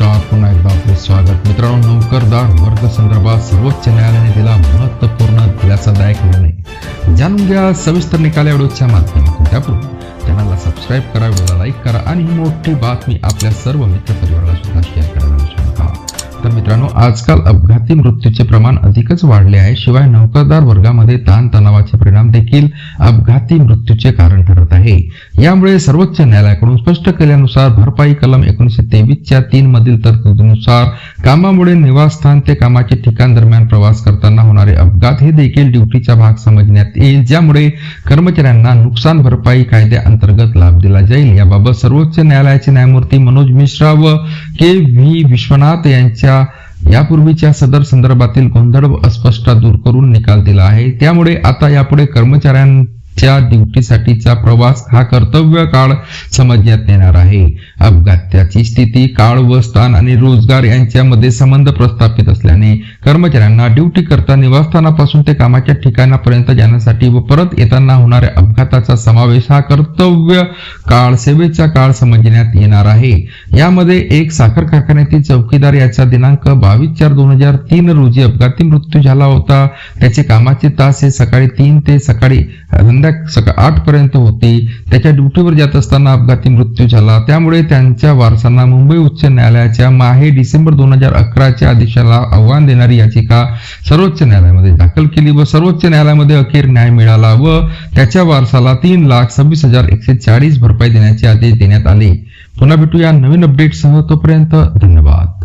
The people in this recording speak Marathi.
नमस्कार पुन्हा एकदा आपले स्वागत. मित्रांनो नोकरदार वर्ग संदर्भात सर्वोच्च न्यायालयाने दिला महत्त्वपूर्ण दिलासादायक निर्णय. जाणून घ्या सविस्तर निकाल या व्हिडिओच्या माध्यमातून. त्यापूर्वी चॅनलला सबस्क्राईब करा व्हिडिओला लाईक करा आणि ही मोठी बातमी आपल्या सर्व मित्रपरिवाराला सुद्धा शेअर करायला विसरू नका. तर मित्रांनो आजकाल अपघाती मृत्यूचे प्रमाण अधिकच वाढले आहे. शिवाय नोकरदार वर्गामध्ये ताणतणावाचे देखील अपघाती मृत्यूचे कारण ठरत आहे. यामुळे सर्वोच्च न्यायालयाकडून स्पष्ट केल्यानुसार भरपाई कलम एकोणीशे तेवीसच्या तीन मधील तरतुदीनुसार कामामुळे निवासस्थान ते कामाचे ठिकाण दरम्यान प्रवास करताना होणारे अपघात हे देखील ड्युटीचा भाग समजण्यात येईल. ज्यामुळे कर्मचाऱ्यांना नुकसान भरपाई कायद्याअंतर्गत लाभ दिला जाईल. याबाबत सर्वोच्च न्यायालयाचे न्यायमूर्ती मनोज मिश्रा व के व्ही विश्वनाथ यांच्या यापूर्वीच्या सदर संदर्भातील गोंधळ व अस्पष्टता दूर करून निकाल दिला आहे. त्यामुळे आता यापुढे कर्मचाऱ्यांच्या ड्युटीसाठीचा प्रवास हा कर्तव्य काळ समजण्यात येणार आहे. अपघाताची स्थिती काळ व स्थान आणि रोजगार यांच्यामध्ये संबंध प्रस्थापित असल्याने कर्मचाऱ्यांना ड्युटी करता निवासस्थानापासून ते कामाच्या ठिकाणापर्यंत जाण्यासाठी व परत येताना होणाऱ्या अपघाताचा समावेश हा कर्तव्य काळ सेवेचा काळ समजण्यात येणार आहे. यामध्ये एक साखर कारखान्यातील चौकीदार याचा दिनांक बावीस चार दोन हजार तीन रोजी अपघाती मृत्यू झाला होता. त्याचे कामाचे तास हे सकाळी तीन ते सकाळी संध्या सकाळ आठ पर्यंत होती. त्याच्या ड्युटीवर जात असताना अपघाती मृत्यू झाला. त्यामुळे त्यांच्या वारसांना मुंबई उच्च न्यायालयाच्या माहे डिसेंबर दोन हजार अकराच्या आदेशाला आव्हान देणारी याचिका सर्वोच्च न्यायालयामध्ये दाखल केली व सर्वोच्च न्यायालयामध्ये अखेर न्याय मिळाला व त्याच्या वारसाला तीन लाख सव्वीस हजार एकशे चाळीस भरपाई देण्याचे आदेश देण्यात आले. पुन्हा भेटूया नवीन अपडेटसह तोपर्यंत धन्यवाद.